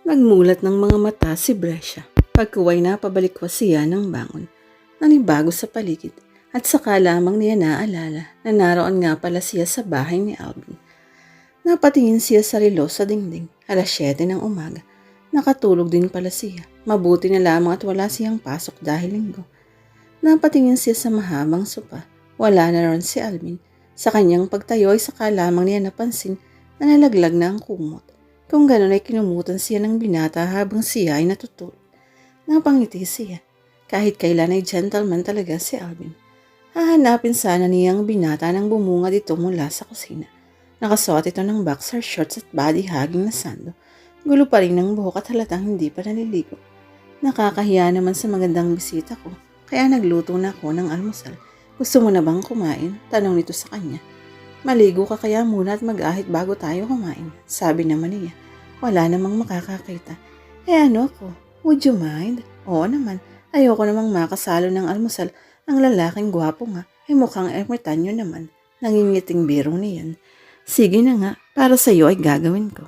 Nagmulat ng mga mata si Brescia. Pagkuway na pabalikwas siya ng bangon. Nanibago sa paligid at saka lamang niya naalala na naroon nga pala siya sa bahay ni Alvin. Napatingin siya sa relo sa dingding. Alas 7 ng umaga. Nakatulog din pala siya. Mabuti na lamang at wala siyang pasok dahil linggo. Napatingin siya sa mahabang sopa. Wala na ron si Alvin. Sa kanyang pagtayo ay saka lamang niya napansin na nalaglag na ang kumot. Kung gano'n ay kinumutan siya ng binata habang siya ay natutulog. Napangiti siya. Kahit kailan ay gentleman talaga si Alvin. Hahanapin sana niyang binata nang bumunga dito mula sa kusina. Nakasuot ito ng boxer shorts at body hugging na sando. Gulo pa rin ng buhok at halatang hindi pa naliligo. Nakakahiya naman sa magandang bisita ko, kaya nagluto na ako ng almusal. Gusto mo na bang kumain? Tanong nito sa kanya. Maligo ka kaya muna at mag-ahit bago tayo kumain. Sabi naman niya. Wala namang makakakita. Eh ano ako? Would you mind? Oo naman. Ayoko namang makasalo ng almusal. Ang lalaking gwapo nga. Ay mukhang ermitanyo naman. Nangingiting biro niyan. Sige na nga. Para sa iyo ay gagawin ko.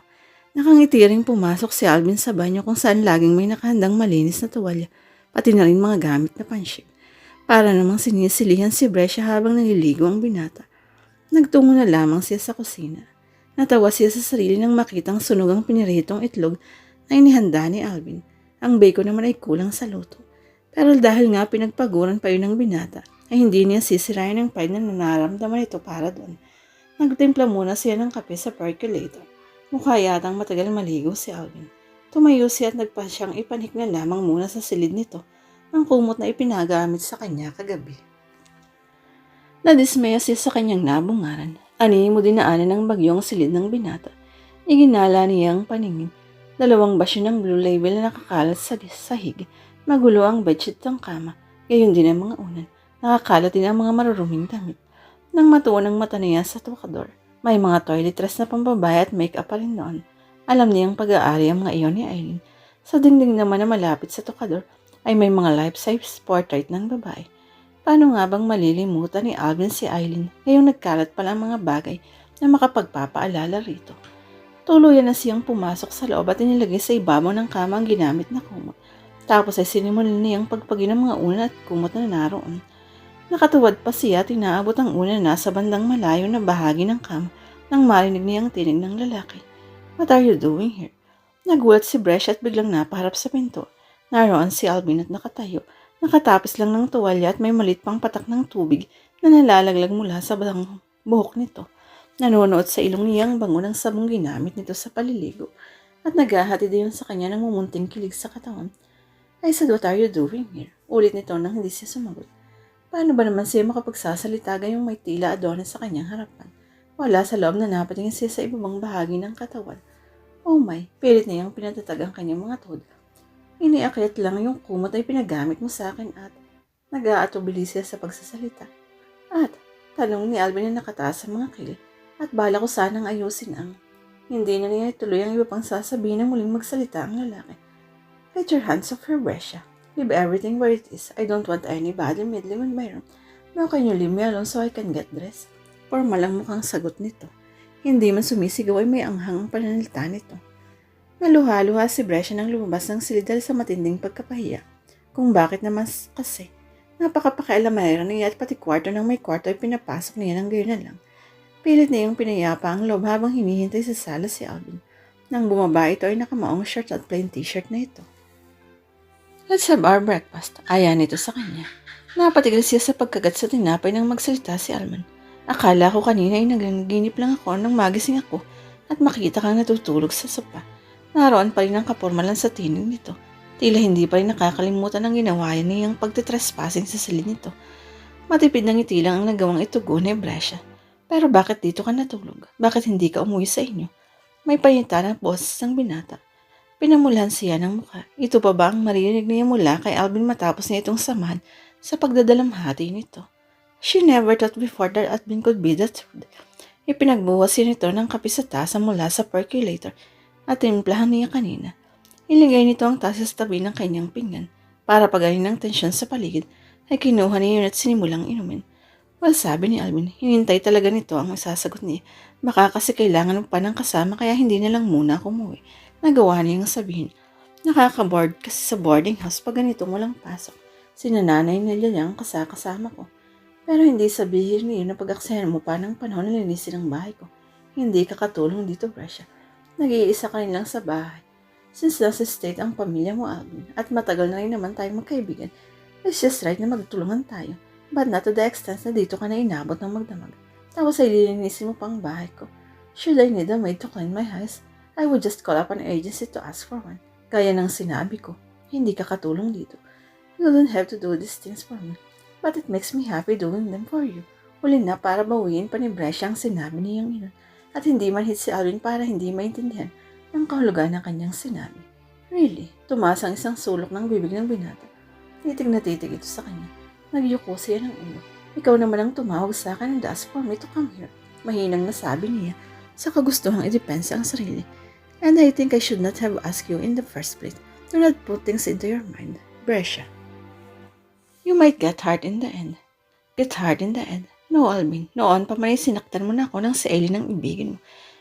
Nakangiti rin pumasok si Alvin sa banyo kung saan laging may nakahandang malinis na tuwalya. Pati na rin mga gamit na panship. Para namang sinisilihan si Brescia habang naliligo ang binata. Nagtungo na lamang siya sa kusina. Natawa siya sa sarili nang makitang sunog ang piniritong itlog na inihanda ni Alvin. Ang bacon naman ay kulang sa luto. Pero dahil nga pinagpaguran pa yun ng binata, ay hindi niya sisirayan ang pride na nararamdaman ito para doon. Nagtimpla muna siya ng kape sa percolator. Mukha yatang matagal maligo si Alvin. Tumayo siya at nagpa siyang ipanik na lamang muna sa silid nito ang kumot na ipinagamit sa kanya kagabi. Nadismaya siya sa kanyang nabungaran. Ani mo dinaanan ng bagyong silid ng binata. Iginala niya ang paningin. Dalawang basyo ng blue label na nakakalat sa sahig. Magulo ang bedsheet ng kama. Gayon din ang mga unan. Nakakalat din ang mga maruruming damit. Nang matuon ang mata niya sa tukador. May mga toiletries na pambabae at make-up pa rin noon. Alam niyang pag-aari ang mga iyon ni Eileen. Sa dingding naman na malapit sa tukador ay may mga life-size portrait ng babae. Paano nga bang malilimutan ni Alvin si Eileen ngayong nagkalat pala ang mga bagay na makapagpapaalala rito? Tuluyan na siyang pumasok sa loob at inilagay sa ibabaw ng kama ang ginamit na kumot. Tapos ay sinimulan niyang pagpagin ng mga unan at kumot na naroon. Nakatuwad pa siya at inaabot ang una na nasa bandang malayo na bahagi ng kama nang marinig niyang tinig ng lalaki. What are you doing here? Nagulat si Bresh at biglang napaharap sa pinto. Naroon si Alvin at nakatayo. Nakatapis lang ng tuwalya at may malit pang patak ng tubig na nalalaglag mula sa badang buhok nito. Nanonood sa ilong niya ang bango ng sabong ginamit nito sa paliligo at naghahati din sa kanya ng mumunting kilig sa katawan. I said, what are you doing here? Ulit nito nang hindi siya sumagot. Paano ba naman siya makapagsasalita gayong may tila adonis sa kanyang harapan? Wala sa loob na napatingin siya sa ibabang bahagi ng katawan. Oh my, pilit niyang pinatatag ang kanyang mga tuhod Iniakit lang yung kumot ay pinagamit mo sa akin at nag-aatubili siya sa pagsasalita. At tanong ni Alvin na nakataas sa mga kili at bala ko sanang ayusin ang hindi na niya ituloy ang iba pang sasabihin na muling magsalita ang lalaki. Get your hands off her, Brescia. Leave everything where it is. I don't want anybody meddling with my room. Now can you leave me alone so I can get dressed? Formal ang mukhang sagot nito. Hindi man sumisigaw ay may anghang ang pananalita nito. Naluha-luha si Brescia nang lumabas ng silid dahil sa matinding pagkapahiya. Kung bakit naman kasi, napakapakialamera niya at pati kwarto ng may kwarto ay pinapasok niya ng gayon na lang. Pilit niyang pinayapa ang loob habang hinihintay sa sala si Alvin. Nang bumaba ito ay nakamaong shirt at plain t-shirt na ito. Let's have our breakfast. Ayan ito sa kanya. Napatigil siya sa pagkagat sa tinapay nang magsalita si Alman. Akala ko kanina ay naganaginip lang ako nang magising ako at makita kang natutulog sa sopa. Naroon pa rin ang kapormalan sa tinig nito. Tila hindi pa rin nakakalimutan ang ginawa niyang pagtitrespassing sa silid nito. Matipid ng ngiti lang ang nagawang itugo ni Brescia. Pero bakit dito ka natulog? Bakit hindi ka umuwi sa inyo? May payita ng boses ng binata. Pinamulahan siya ng mukha. Ito pa ba ang marinig niya mula kay Alvin matapos niya itong samahan sa pagdadalamhati nito? She never thought before that Alvin could be the truth. Ipinagbuwas siya nito ng kape sa tasa mula sa percolator at timplahan niya kanina. Iligay nito ang tasa sa tabi ng kanyang pinggan para pagaling ng tensyon sa paligid ay kinuha niya yun at sinimulang inumin. Well, sabi ni Alvin, hinintay talaga nito ang masasagot niya. Baka kasi kailangan pa ng kasama kaya hindi na lang muna ako umuwi. Nagawa niyang sabihin, nakaka-board kasi sa boarding house pag ganitong walang pasok. Sinananay nila niyang kasakasama ko. Pero hindi sabihin niyo na pag-aksayan mo pa ng panahon na linisin ang bahay ko. Hindi ka katulong dito, Brescia. Nag-iisa ka rin lang sa bahay. Since nasa state ang pamilya mo, Alvin, at matagal na rin naman tayo magkaibigan, it's just right na magtulungan tayo. But not to the extent na dito ka na inabot ng magdamag. Tapos ay lilinisin mo pang bahay ko. Should I need a maid to clean my house, I would just call up an agency to ask for one. Kaya ng sinabi ko, hindi ka katulong dito. You don't have to do these things for me. But it makes me happy doing them for you. Huli na para bawiin pa ni Brescia ang sinabi niyang inon. At hindi man hit si Alvin para hindi maintindihan ang kahulugan ng kanyang sinabi. Really, tumaas ang isang sulok ng bibig ng binata. Titig na titig ito sa kanya. Nagyuko siya ng ulo. Ikaw naman ang tumawag sa akin and asked for me to come here. Mahinang nasabi niya sa kagustuhang idepensa ang sarili. And I think I should not have asked you in the first place. Do not put things into your mind. Brescia. You might get hurt in the end. Get hurt in the end. No, Alvin. Noon pa man ay sinaktan mo na ako ng si Ellie ng ibigin mo.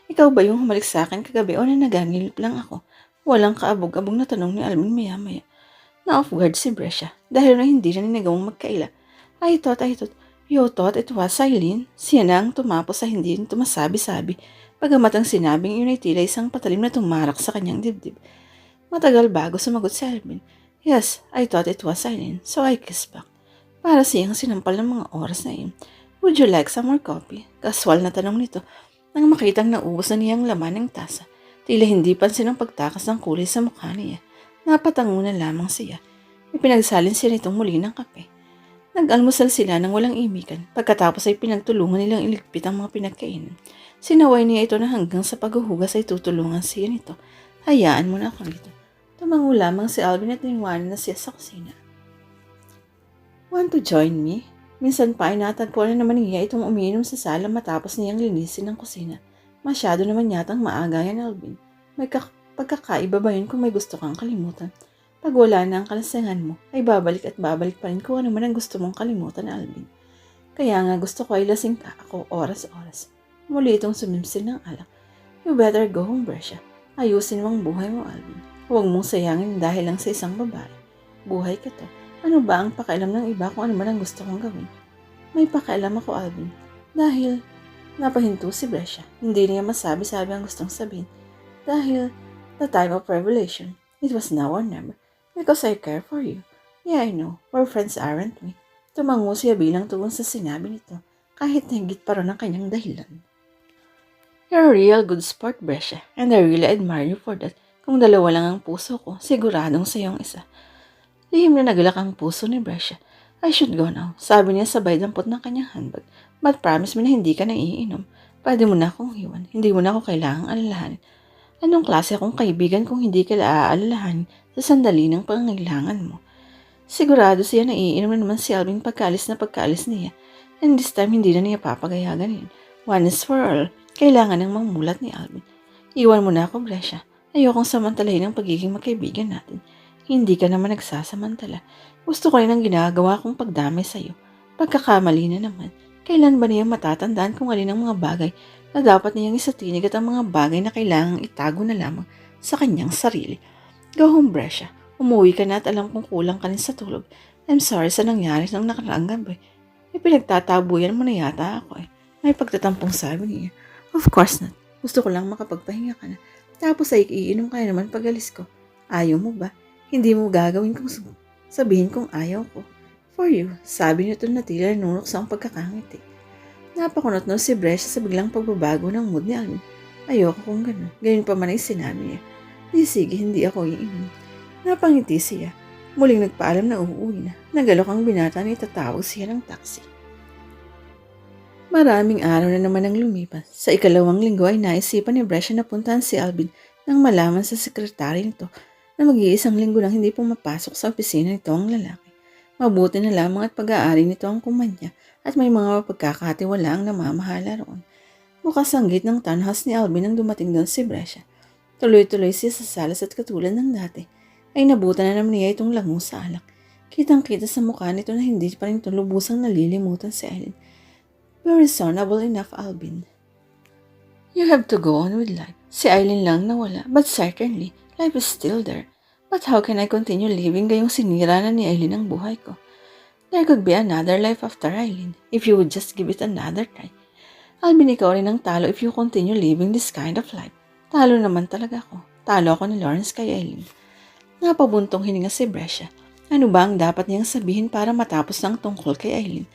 Ikaw ba yung humalik sa akin kagabi o na nagangilip lang ako? Walang kaabog-abog na tanong ni Alvin maya-maya. Na-off guard si Brescia dahil na hindi na ninagawang magkaila. I thought, I thought, you thought it was Eileen? Siya na ang tumapos sa hindi rin tumasabi-sabi. Pagamat ang sinabing yun ay tila isang patalim na tumarak sa kanyang dibdib. Matagal bago sumagot si Alvin. Yes, I thought it was Eileen, so I kissed back. Para siyang sinampal ng mga oras na iyon. Would you like some more coffee? Kaswal na tanong nito nang makitang naubos na niyang laman ng tasa. Tila hindi pansin ang pagtakas ng kulay sa mukha niya. Napatango na lamang siya. Ipinagsalin siya nitong muli ng kape. Nag-almusal sila ng walang imikan. Pagkatapos ay pinagtulungan nilang iligpit ang mga pinagkainan. Sinaway niya ito na hanggang sa paghuhugas ay tutulungan siya nito. Hayaan mo na ako rito. Tumango lamang si Alvin at niwanan na siya sa kusina. Want to join me? Minsan pa ay natagpo na naman niya itong umiinom sa sala matapos niyang linisin ang kusina. Masyado naman yatang maaga yan, Alvin. May kak- pagkakaiba ba yun kung may gusto kang kalimutan? Pag wala na ang kalasangan mo, ay babalik at babalik pa rin kung ano man ang gusto mong kalimutan, Alvin. Kaya nga gusto ko ay lasing ka ako oras-oras. Muli itong sumimsil ng alak. You better go home, Brescia. Ayusin mo ang buhay mo, Alvin. Huwag mong sayangin dahil lang sa isang babae. Buhay ka to. Ano ba ang pakialam ng iba kung ano man ang gusto kong gawin? May pakialam ako, Alvin. Dahil napahinto si Brescia. Hindi niya masabi-sabi ang gustong sabihin. Dahil the time of revelation, it was now or never. Because I care for you. Yeah, I know. We're friends, aren't we? Tumango siya bilang tugon sa sinabi nito, kahit higit pa rin ang kanyang dahilan. You're a real good sport, Brescia, and I really admire you for that. Kung dalawa lang ang puso ko, siguradong sa'yo ang isa. Lihim na nagalak ang puso ni Brescia. I should go now, sabi niya sabay dampot ng kanyang handbag. But promise me na hindi ka na iinom. Pwede mo na akong iwan. Hindi mo na ako kailangang alalahanin. Anong klase akong kaibigan kung hindi ka aaalalahanin sa sandali ng pangangailangan mo? Sigurado siya na iinom na naman si Alvin pagkaalis na pagkaalis niya. And this time, hindi na niya papagayagan yun. One is for all. Kailangan ng mamulat ni Alvin. Iwan mo na ako, Brescia. Ayokong samantalahin ang pagiging magkaibigan natin. Hindi ka naman nagsasamantala. Gusto ko rin ang ginagawa kong pagdamay sa'yo. Pagkakamali na naman. Kailan ba niya matatandaan kung alin ang mga bagay na dapat niyang isatinig at ang mga bagay na kailangang itago na lamang sa kanyang sarili? Go home, Brescia. Umuwi ka na at alam kong kulang ka rin sa tulog. I'm sorry sa nangyari ng nakaraang gabi. May pinagtatabuyan mo na yata ako eh. May pagtatampong sabi niya. Of course not. Gusto ko lang makapagpahinga ka na. Tapos ay iinom ka na naman pag alis ko. Ayaw mo ba? Hindi mo gagawin kung sab- sabihin kong ayaw ko. For you, sabi nito na tila nunok sa ang pagkakangiti. Napakunot no si Brescia sa biglang pagbabago ng mood ni Alvin. Ayoko kung gano'n. Ganyan pa man ay sinabi niya. Di sige, hindi ako iinom. Napangiti siya. Muling nagpaalam na uuwi na. Nagalok ang binata na itatawag siya ng taxi. Maraming araw na naman ang lumipas. Sa ikalawang linggo ay naisipan ni Brescia na puntahan si Alvin nang malaman sa sekretary nito na mag-iisang linggo lang hindi pumapasok sa opisina nito ang lalaki. Mabuti na lamang at pag-aari nito ang kumanya at may mga pagkakatiwala ang namamahala roon. Bukas ang gate ng townhouse ni Alvin nang dumating doon si Brescia. Tuloy-tuloy siya sa salas at katulad ng dati ay nabutan na naman niya itong lango sa alak. Kitang-kita sa mukha nito na hindi pa rin ito lubusang nalilimutan si Ellen. Very reasonable enough, Alvin. You have to go on with life. Si Eileen lang nawala, but certainly, life is still there. But how can I continue living gayong sinira na ni Eileen ang buhay ko? There could be another life after Eileen, if you would just give it another try. Alvin, ikaw rin ang talo if you continue living this kind of life. Talo naman talaga ako. Talo ako ni Lawrence kay Eileen. Napabuntong hininga si Brescia. Ano ba ang dapat niyang sabihin para matapos ng tungkol kay Eileen?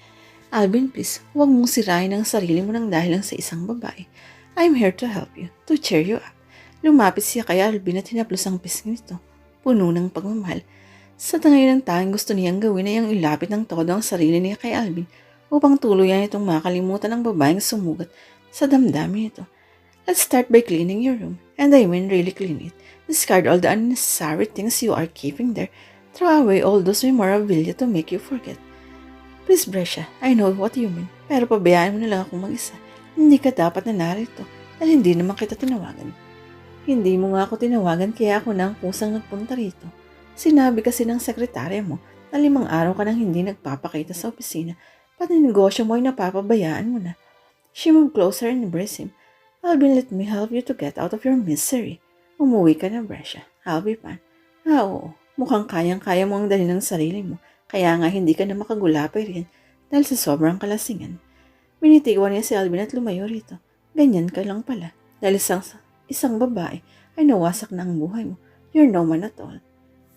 Alvin, please, huwag mong sirain ang sarili mo ng dahil lang sa isang babae. I'm here to help you, to cheer you up. Lumapit siya kay Alvin at hinaplos ang pisngi nito. Puno ng pagmamahal. Sa ngayon ang tanging gusto niyang gawin ay ang ilapit ng todo ang sarili niya kay Alvin upang tuluyan itong makalimutan ng babaeng sumugat sa damdamin nito. Let's start by cleaning your room. And I mean really clean it. Discard all the unnecessary things you are keeping there. Throw away all those memorabilia to make you forget. Please, Brescia, I know what you mean. Pero pabayaan mo na lang akong mag-isa. Hindi ka dapat na narito dahil hindi naman kita tinawagan. Hindi mo nga ako tinawagan kaya ako na ang kusang nagpunta rito. Sinabi kasi ng sekretarya mo na limang araw ka nang hindi nagpapakita sa opisina pati negosyo mo ay napapabayaan mo na. She moved closer and embraced him. Alvin, let me help you to get out of your misery. Umuwi ka na, Brescia. I'll be fine. Ah, oo. Mukhang kayang-kaya mo ang dali ng sarili mo. Kaya nga hindi ka na makagulapay rin dahil sa sobrang kalasingan. Binitiwan niya si Alvin at lumayo rito. Ganyan ka lang pala. Dahil isang, isang babae ay nawasak na ang buhay mo. You're no man at all.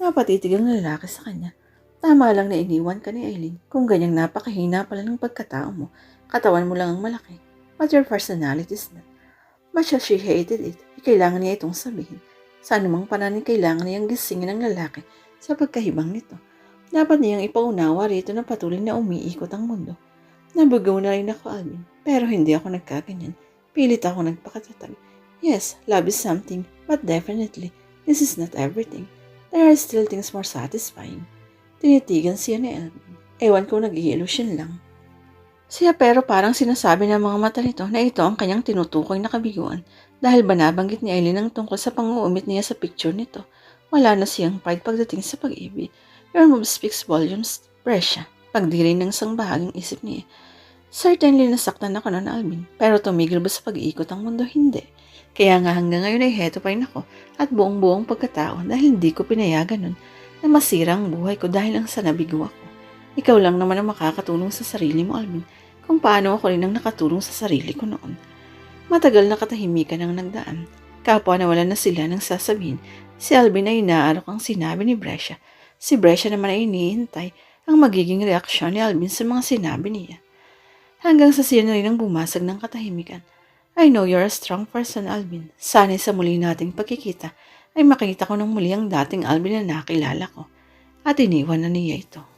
Napatitig ang lalaki sa kanya. Tama lang na iniwan ka ni Eileen kung ganyang napakahina pala ng pagkatao mo. Katawan mo lang ang malaki. But your personality is not. Much as she hated it, ay kailangan niya itong sabihin. Sa anumang pananin kailangan niyang gisingin ang lalaki sa pagkahibang nito. Dapat niyang ipaunawa rito na patuloy na umiikot ang mundo. Nabugaw na rin ako, Alvin. Pero hindi ako nagkaganyan. Pilit ako nagpakatatag. Yes, love is something, but definitely, this is not everything. There are still things more satisfying. Tinitigan siya ni Alvin. Ewan ko nag-i-illusion lang. Siya pero parang sinasabi ng mga mata nito na ito ang kanyang tinutukoy na kabiguan dahil ba nabanggit ni Eileen ang tungkol sa pang-uumit niya sa picture nito. Wala na siyang pride pagdating sa pag-ibig. Your move speaks volumes, Brescia. Pagdiri ng isang bahaging isip niya. Certainly nasaktan ako ng Alvin, pero tumigil ba sa pag-iikot ang mundo? Hindi. Kaya nga hanggang ngayon ay heto pa rin ako at buong-buong pagkatao dahil hindi ko pinayagan nun na masira ang buhay ko dahil lang sa nabigo ako. Ikaw lang naman ang makakatulong sa sarili mo, Alvin, kung paano ako rin ang nakatulong sa sarili ko noon. Matagal na katahimikan ang nagdaan. Kapwa na wala na sila nang sasabihin, si Alvin ay inaarok ang sinabi ni Brescia. Si Brescia naman ay iniintay ang magiging reaksyon ni Alvin sa mga sinabi niya. Hanggang sa siya na rin ang bumasag ng katahimikan. I know you're a strong person, Alvin. Sana'y sa muli nating pagkikita ay makita ko ng muli ang dating Alvin na nakilala ko. At iniwan na niya ito.